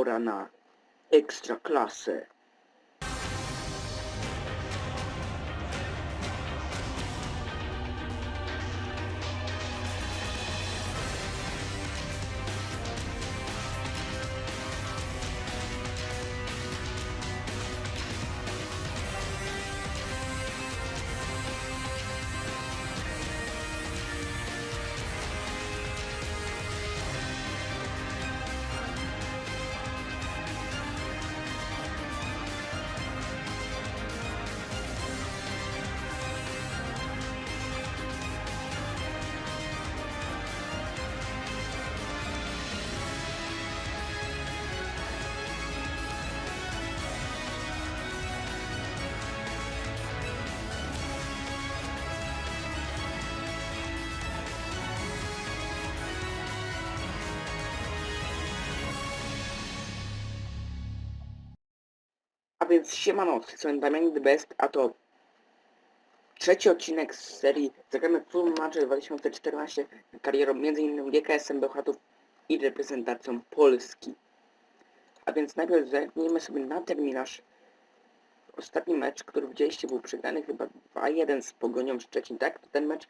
pora na ekstra więc siemano, z tej Damian The Best, a to trzeci odcinek z serii Zagramy Full Match 2014 karierą m.in. GKS-em Bełchatów i reprezentacją Polski. A więc najpierw zerknijmy sobie na terminarz. Ostatni mecz, który widzieliście był przegrany chyba 2-1 z Pogonią Szczecin, tak? Ten mecz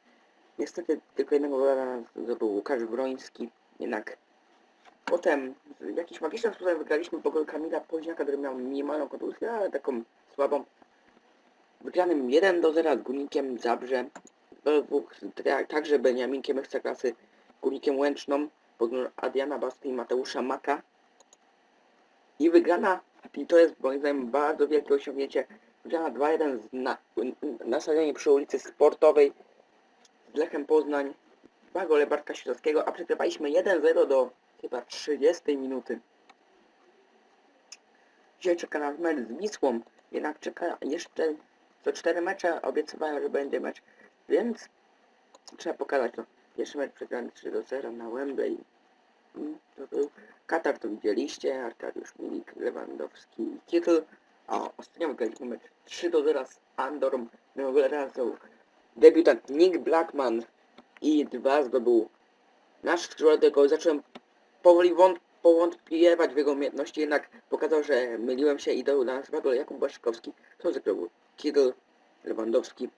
niestety tylko jednego gola zdobył Łukasz Wroński, jednak Potem w jakiś magicznym sposobem wygraliśmy po gol Kamila Poźniaka, który miał minimalną kontuzję, ale taką słabą. Wygranym 1 do 0 z Górnikiem Zabrze. Dwóch, także Beniaminkiem Ekstraklasy, Górnikiem Łęczną, Adriana Basty i Mateusza Maka. I wygrana, i to jest moim zdaniem bardzo wielkie osiągnięcie, wygrana 2-1 z- na, na przy ulicy Sportowej z Lechem Poznań. Dwa gole Bartka Śląskiego, a przegrywaliśmy 1-0 do chyba 30 minuty. Dzisiaj czeka nas mecz z Wisłą, jednak czeka jeszcze co 4 mecze, obiecywają, że będzie mecz, więc trzeba pokazać to. Pierwszy mecz przegrany 3 do 0 na Wembley. Mm, To był Katar, to widzieliście, Arkadiusz Milik, Lewandowski i Kittel, a ostatnio wygraliśmy mecz 3 do 0 z Andorą, no razem debiutant Nick Blackman i dwa zdobył nasz skrzydłowy gol. Zacząłem powoli wąt powątpiewać w jego umiejętności, jednak pokazał, że myliłem się i dał na gole Jakub Błaszczykowski, zagrał Kittel, Lewandowski.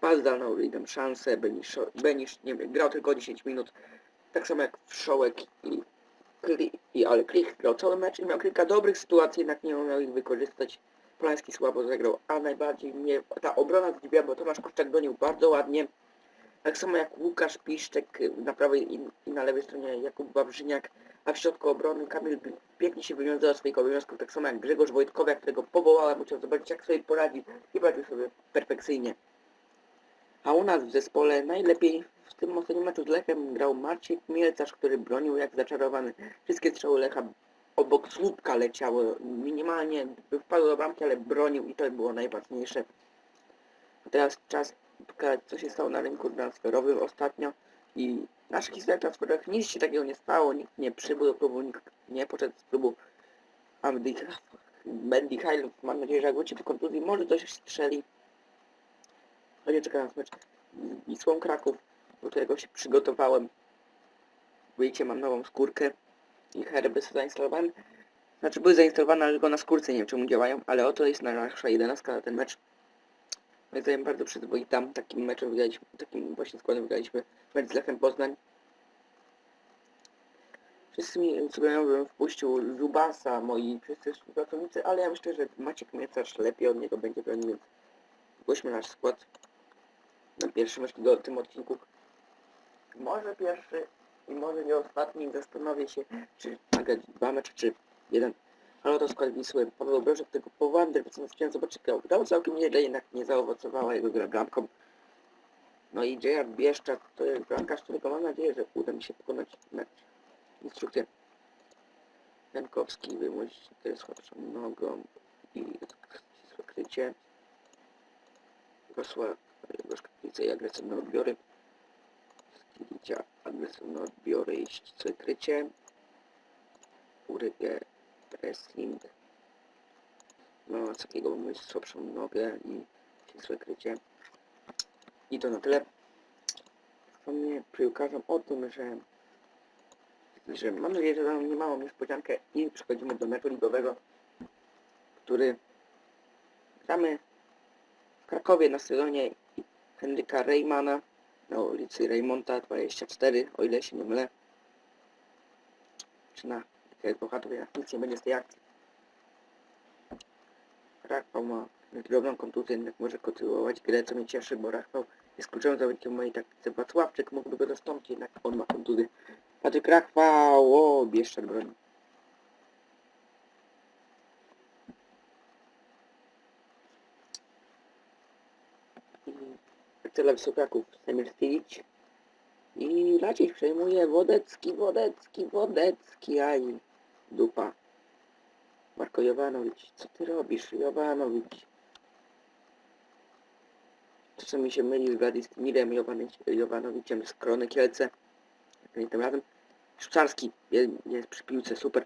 Pas dał Lidem szansę, Benisz, Benisz nie wiem, grał tylko 10 minut, tak samo jak Wszołek i, i ale Klich grał cały mecz i miał kilka dobrych sytuacji, jednak nie umiał ich wykorzystać. Polański słabo zagrał, a najbardziej mnie ta obrona zdziwiła, bo Tomasz Kurczak gonił bardzo ładnie. Tak samo jak Łukasz Piszczek y, na prawej i, na lewej stronie Jakub Wawrzyniak, a w środku obrony Kamil pięknie się wywiązał z swoich obowiązków, tak samo jak Grzegorz Wojtkowiak, którego powołałem, musiał zobaczyć jak sobie poradzi i poradził sobie perfekcyjnie. A u nas w zespole najlepiej w tym ostatnim meczu z Lechem grał Maciek Mielcarz, który bronił jak zaczarowany. Wszystkie strzały Lecha obok słupka leciały, minimalnie wpadł do bramki, ale bronił i to było najważniejsze. A teraz czas co się stało na rynku transferowym ostatnio i w naszych historiach transferowych nic się takiego nie stało, nikt nie przybył do klubu, nikt nie poszedł z klubu Andy Mendy Hylund, mam nadzieję, że jak wróci po kontuzji, może coś strzeli. Będzie czeka nas mecz z Wisłą Kraków, do którego się przygotowałem. Widzicie, mam nową skórkę i herby sobie zainstalowałem. Znaczy były zainstalowane, ale tylko na skórce, nie wiem czemu działają, ale oto jest nasza jedenastka na ten mecz. Zdaniem bardzo przyzwoita. Takim meczem wygraliśmy, takim właśnie składem wygraliśmy mecz z Lechem Poznań. Wszyscy mi sugerują, żebym wpuścił Zubasa, moi wszyscy współpracownicy, ale ja myślę, że Maciek Miecarz lepiej od niego będzie bronił, więc zgłośmy nasz skład na pierwszy mecz do tym odcinku. Może pierwszy i może nie ostatni. Zastanowię się, czy nagrać dwa mecze, czy jeden. Skład Wisły. Paweł Brożek tego Powander, więc chciałem zobaczyć, grał. Grał całkiem nieźle, jednak nie zaowocowała jego gra. No i J.R. Bieszczak to jest bramkarz, którego mam nadzieję, że uda mi się pokonać mecz. Instrukcję. Jankowski wymusić teraz słabszą nogą i zakrycie. Rosła Gorzkownice i agresywne odbiory. Skilicia, agresywne odbiory i ścisłe krycie. Wrestling. No, z takiego mamy słabszą nogę i ścisłe krycie. I to na tyle. Wspomnę piłkarzom o tym, że, że mam nadzieję, że dam niemałą niespodziankę i przechodzimy do meczu ligowego, który gramy w Krakowie na sezonie Henryka Reymana na ulicy Reymonta 24, o ile się nie mylę. Czy na jak bohater, jak nic nie będzie z tej akcji. Rafał ma drobną kontuzję, jednak może kontynuować grę, co mnie cieszy, bo Rafał jest kluczowym zawodnikiem mojej taktyce. Wacławczyk mógłby go zastąpić, jednak on ma kontuzję. Patryk Rachwał, o, Bieszczad broni. I tyle Wysokaków, Semir Stilic. I Raciś przejmuje Wodecki, Wodecki, Wodecki, aj, dupa. Marko Jovanowicz, co ty robisz, Jovanowicz? Czasem mi się myli z Wladymirem Jowanowi- Jovanowiciem z Krony Kielce. Nie tym razem. Szwczarski jest, jest przy piłce, super.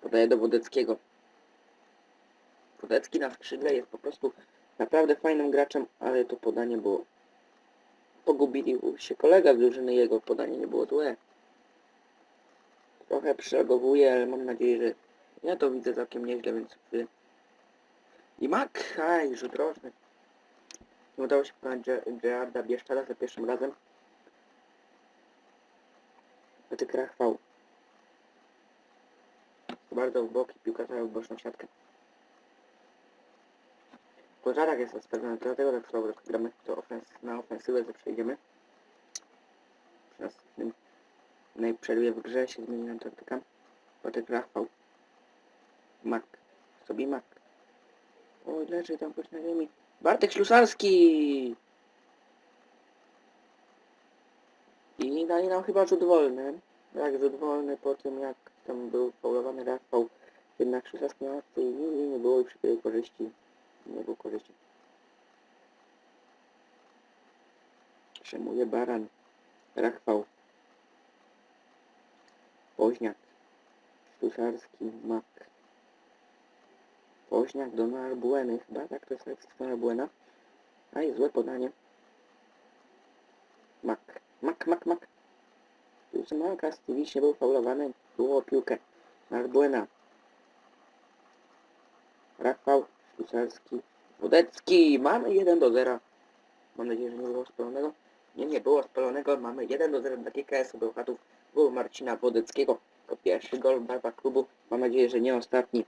Podaje do Wodeckiego. Wodecki na skrzydle jest po prostu naprawdę fajnym graczem, ale to podanie było... Pogubili się kolega z drużyny, jego podanie nie było złe. Trochę przereagowuje, ale mam nadzieję, że ja to widzę całkiem nieźle, więc wy... I Mak, aj, rzut rożny. Nie udało się pokonać Ge- Gerarda Bieszczada za pierwszym razem. Patryk Rachwał. Bardzo w bok i piłka trafia w boczną siatkę. Pożarak jest odstawiony, dlatego tak słabo gramy to ofens na ofensywę, że przejdziemy. Następnym na przerwie w grze się zmieni nam taktyka. Patryk Rachwał. Mak. Sobie Mak. Oj, leży tam ktoś na ziemi. Bartek Ślusarski! I dali nam chyba rzut wolny. Jak rzut wolny po tym, jak tam był faulowany Rafał. Jednak Ślusarski miał akcję i nie, było przy tej korzyści. Nie było korzyści. Przejmuje Baran. Rachwał. Woźniak. Ślusarski. Mak. Woźniak do Narbueny. Chyba tak to jest lekcja Narbuena. A i złe podanie. Mak. Mak, mak, mak. Maka Stevie był faulowany. Było piłkę. Narbuena. Rafał. Ślusarski. Wodecki. Mamy 1 do 0. Mam nadzieję, że nie było spalonego. Nie, nie było spalonego. Mamy 1 do 0 dla GKS-u Bełchatów. Gol Marcina Wodeckiego. To pierwszy gol barwa klubu. Mam nadzieję, że nie ostatni.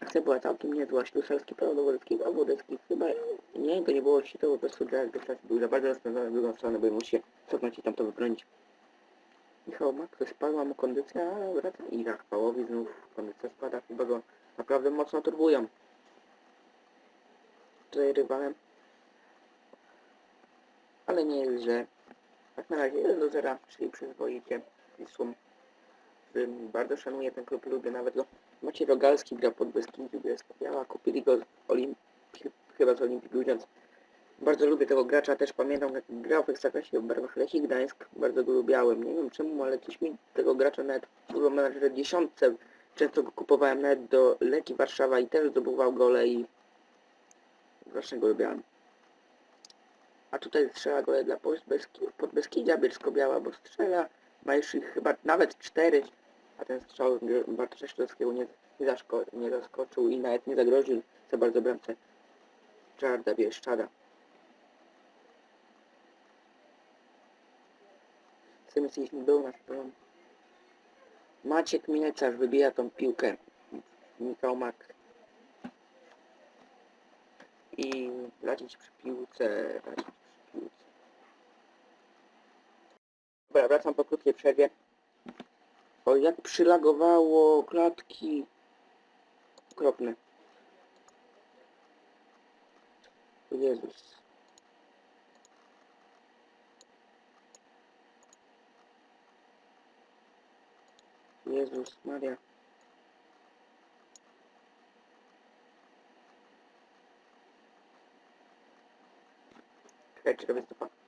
Akcja była całkiem niezła. Ślusarski podał do Wodeckiego, a Wodecki chyba... Nie, to nie było ci to po prostu Jack Douglas był za bardzo rozpędzony w drugą stronę, bo musi się cofnąć i tam to wybronić. Michał Mak, ktoś spadła mu kondycja, a wraca i Rachwałowi znów kondycja spada, chyba go naprawdę mocno turbują. Tutaj rywalem. Ale nie jest źle. Tak na razie 1 do 0, czyli przyzwoicie. Wisłą. Bardzo szanuję ten klub, lubię nawet go. Maciej Rogalski gra pod Beskidziu, Bielska Biała, kupili go z Olimpii, chyba z Olimpii Grudziądz. Bardzo lubię tego gracza, też pamiętam jak grał w Ekstraklasie w barwach Lechii Gdańsk, bardzo go lubiałem. Nie wiem czemu, ale coś mi tego gracza nawet Football Manager dziesiątce często go kupowałem nawet do Leki Warszawa i też zdobywał gole i właśnie go lubiałem. A tutaj strzela gole dla Podbeski- Podbeskidzia Bielsko-Biała, bo strzela, ma już ich chyba nawet cztery, a ten strzał Bartosza nie, nie, nie zaskoczył i nawet nie zagroził za bardzo bramce Czarda Bieszczada. Semyciliśmy był na stronę. Maciek Milecarz wybija tą piłkę. Michał Mak. I lecieć przy piłce. Lecieć przy piłce. Dobra, wracam po krótkiej przerwie. O, jak przylagowało klatki. Okropne. Jezus. Jezus Maria. Czekajcie, robię stopa.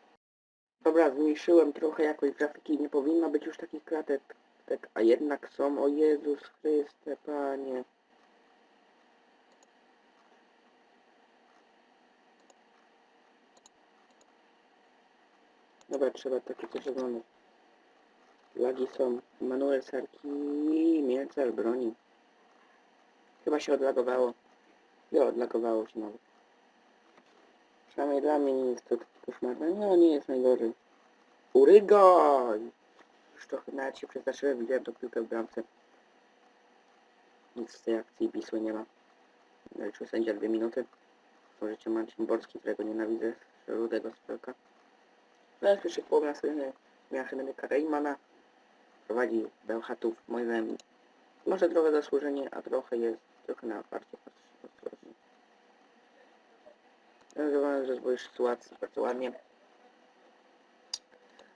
Dobra, zmniejszyłem trochę jakoś grafiki, nie powinno być już takich kratek, tak, a jednak są, o Jezus Chryste, Panie. Dobra, trzeba takie coś oglądać. Lagi są. Manuel Sarki, Mielcel broni. Chyba się odlagowało. Nie, odlagowało się nawet. Przynajmniej dla mnie nie jest to koszmarne. No, nie jest najgorzej. Urygoj! Już trochę nawet się przestraszyłem, widziałem tą piłkę w bramce. Nic z tej akcji Wisły nie ma. Zaliczył sędzia dwie minuty. Możecie Marcin Borski, którego nienawidzę, rudego spelka. No, w pierwszej połowie następnie miała Henryka Reymana. Prowadzi Bełchatów, moim zdaniem. Może trochę zasłużenie, a trochę jest trochę na ostrożnie. Zrealizowane rozwój sytuacji bardzo ładnie.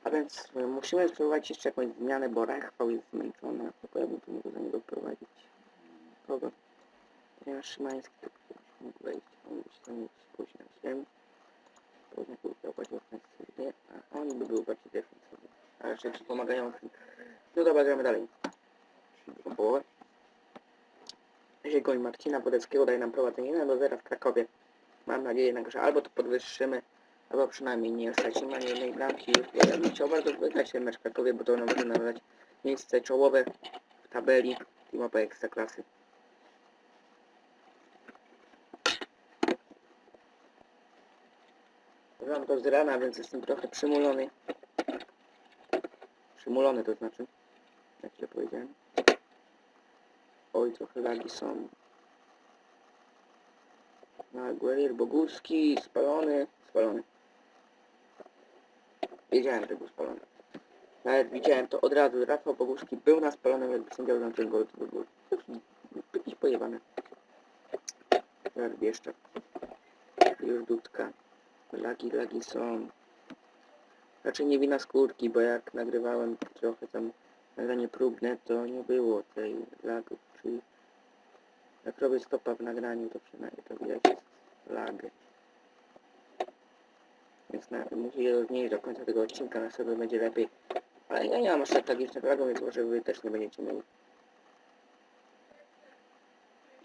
A więc y, musimy spróbować jeszcze jakąś zmianę, bo Rechwał jest zmęczony. Tylko ja bym tu mógł za niego wprowadzić. Kogo? Ponieważ Szymański to mógł wejść. On się tam się. Później był chciał bardziej ofensywnie, a on by był bardziej defensywny. A ci pomagający. No dobra, gramy dalej. Drugą połowę. Jeśli gol Marcina Wodeckiego daje nam prowadzenie 1 do 0 w Krakowie. Mam nadzieję że albo to podwyższymy, albo przynajmniej nie stracimy ani jednej bramki. Ja bym chciał bardzo wygrać ten mecz w Krakowie, bo to może nadać miejsce czołowe w tabeli teamowej Ekstraklasy. Mam to z rana, więc jestem trochę przymulony. Przymulony to znaczy. Jak źle powiedziałem. Oj, trochę lagi są. Guerrier Boguski, spalony, spalony. Wiedziałem, że był spalony. Nawet widziałem to od razu. Rafał Boguski był na spalonym, jakby sędzia uznał ten gol, to by był jakiś pojebany. Teraz Bieszczak. Już Dudka. Lagi, lagi są. Raczej nie wina skórki, bo jak nagrywałem trochę tam nagranie próbne, to nie było tej lagów, czyli jak robię stopa w nagraniu, to przynajmniej to widać jest lag. Więc na, je zmniejszyć do końca tego odcinka, na sobie będzie lepiej. Ale ja nie mam aż tak lagów, więc może wy też nie będziecie mieli.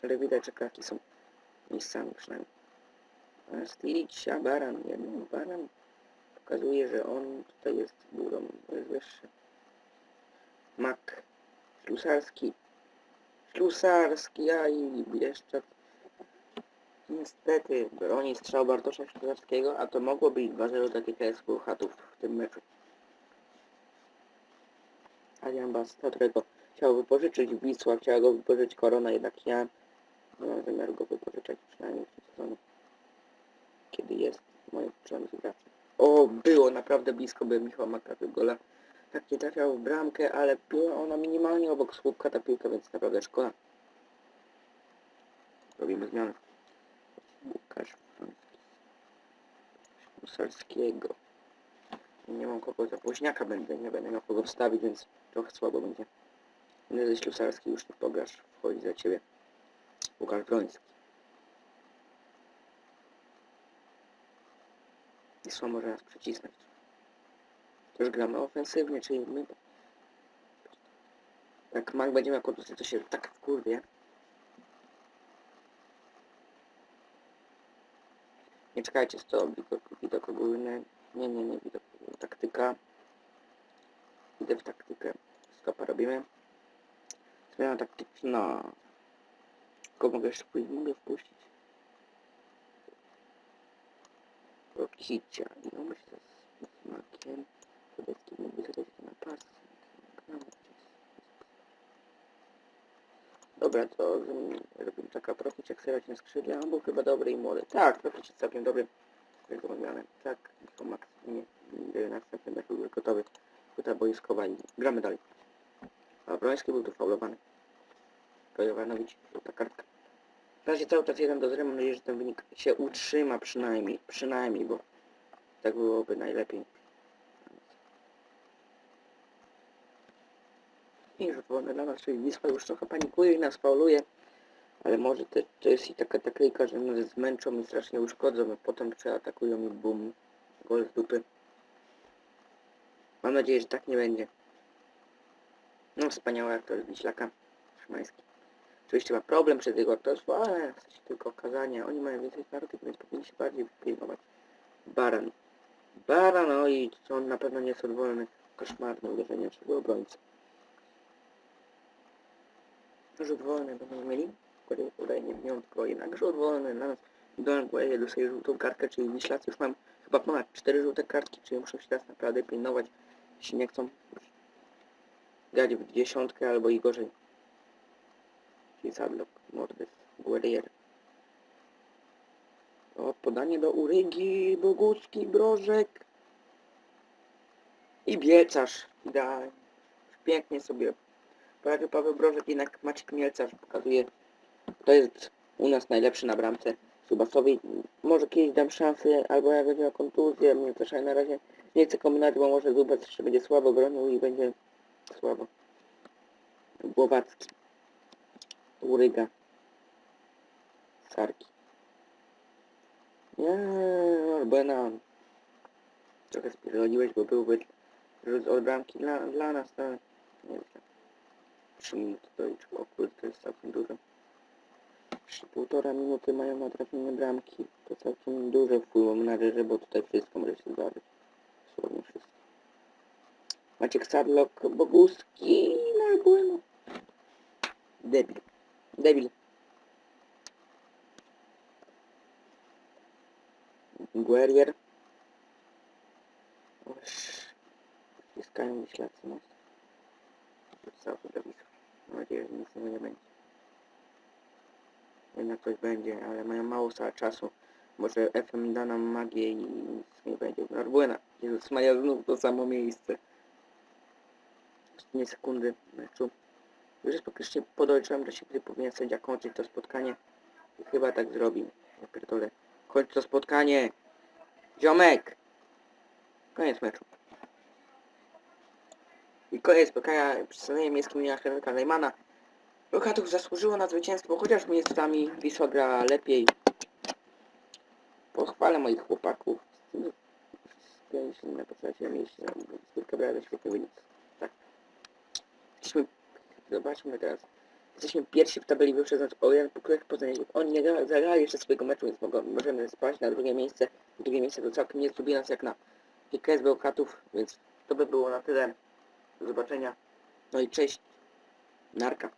Ale widać, że kraki są miejscami przynajmniej. A Stilicia, Baran, jeden Baran pokazuje, że on tutaj jest górą, jest wyższy. Mak, Ślusarski, Ślusarski, a i Bieszczak. Niestety broni strzał Bartosza Ślusarskiego, a to mogło być 2-0 tak jak jest Chatów w tym meczu. Adrian Basta, którego chciał wypożyczyć Wisła, chciała go wypożyczyć Korona, jednak ja nie mam zamiaru go wypożyczać przynajmniej w tym sezonie kiedy jest moim początku graczy. O, było naprawdę blisko, by Michał Makawy gola. Tak nie trafiał w bramkę, ale była ona minimalnie obok słupka ta piłka, więc naprawdę szkoda. Robimy zmianę. Łukasz Musarskiego. Nie mam kogo za Woźniaka będę, nie będę miał kogo wstawić, więc trochę słabo będzie. Ze Ślusarski już nie pograsz, wchodzi za ciebie. Łukasz Broński. Wisła może nas przycisnąć. Już gramy ofensywnie, czyli my... Jak Mag będzie miał to się tak wkurwie. Nie czekajcie, stop, widok, widok ogólny. Nie, nie, nie, widok. Taktyka. Idę w taktykę. Stopa robimy. Zmiana taktyczna. Kogo mogę jeszcze? Mogę wpuścić. Rokicia. I on myślę z smakiem. Sobecki mógłby zagrać to na pas. Dobra, to mm, robimy taka Prokic jak serać na skrzydle. On był chyba dobry i młody. Tak, jest całkiem dobry. Tak, to Max nie, nie następny mecz był gotowy. Huta boiskowa i gramy dalej. A Broński był tu faulowany. Kojowanowicz, żółta kartka. W razie cały czas 1 do 0, mam nadzieję, że ten wynik się utrzyma przynajmniej, przynajmniej, bo tak byłoby najlepiej. Wolny dla nas, czyli Wisła już trochę panikuje i nas fauluje, ale może to, to jest i taka taktyka, że nas zmęczą i strasznie uszkodzą, a potem przeatakują i bum, gol z dupy. Mam nadzieję, że tak nie będzie. No wspaniały aktor Wiślaka, Szymański. Oczywiście ma problem przez jego aktorstwo, ale w sensie tylko okazania. Oni mają więcej kartek, więc powinni się bardziej pilnować. Baran. Paranoid, co on na pewno nie jest odwolny. Koszmarne uderzenie naszego obrońcy. Rzut wolny będą mieli, który udaje nie wyjątkowo jednak rzut wolny na nas. Don Gueye dostaje żółtą kartkę, czyli Wiślacy już mam chyba ponad cztery żółte kartki, czyli muszę się teraz naprawdę pilnować, jeśli nie chcą grać w dziesiątkę albo i gorzej. Czyli Sadlock, Mordys, Guerrier. O, podanie do Urygi, Bogucki, Brożek i Biecarz. Idealnie. Pięknie sobie poradził Paweł Brożek, jednak Maciek Mielcarz pokazuje, kto jest u nas najlepszy na bramce. Subasowi może kiedyś dam szansę, albo jak będzie miał kontuzję, mnie też na razie nie chcę kombinować, bo może Zubac jeszcze będzie słabo bronił i będzie słabo. Głowacki. Uryga. Sarki. Nie, Benan. Trochę spierdoliłeś, bo byłby rzut od bramki dla, dla nas, ale nie wiem. 3 minuty dojść. O kurde, to jest całkiem dużo. Jeszcze półtora minuty mają na trafienie bramki. To całkiem duży wpływ mam nadzieję, bo tutaj wszystko może się zdarzyć. Dosłownie wszystko. Maciek Sadlock, Boguski, no bueno. Debil. Debil. Guerrier. Oż. Ściskają mi ślad. Całkiem do widzów. Mam nadzieję, że nic z tego nie będzie. Jednak coś będzie, ale mają mało czasu. Może FM da nam magię i nic nie będzie. Narbuena. Jezus Maria, znów to samo miejsce. Ostatnie sekundy meczu. Już jest praktycznie podejrzewam, że się kiedy powinien sędzia kończyć to spotkanie. I chyba tak zrobi. Ja pierdolę. Kończ to spotkanie! Ziomek! Koniec meczu. I koniec spotkania przedstawienia miejskim imienia Henryka Neymana. Lokatów zasłużyło na zwycięstwo, chociaż miejscami Wisła gra lepiej. Pochwalę moich chłopaków. Się na postaci miejsce. Zbiórka brała świetny wynik. Tak. Jesteśmy... Zobaczmy teraz. Jesteśmy pierwsi w tabeli wyprzedzając Orient, po których Poznań. Oni nie gra- zagrali jeszcze swojego meczu, więc mogą, możemy spaść na drugie miejsce. Drugie miejsce to całkiem nie zgubi nas jak na PKS Bełkatów, więc to by było na tyle. Do zobaczenia. No i cześć. Narka.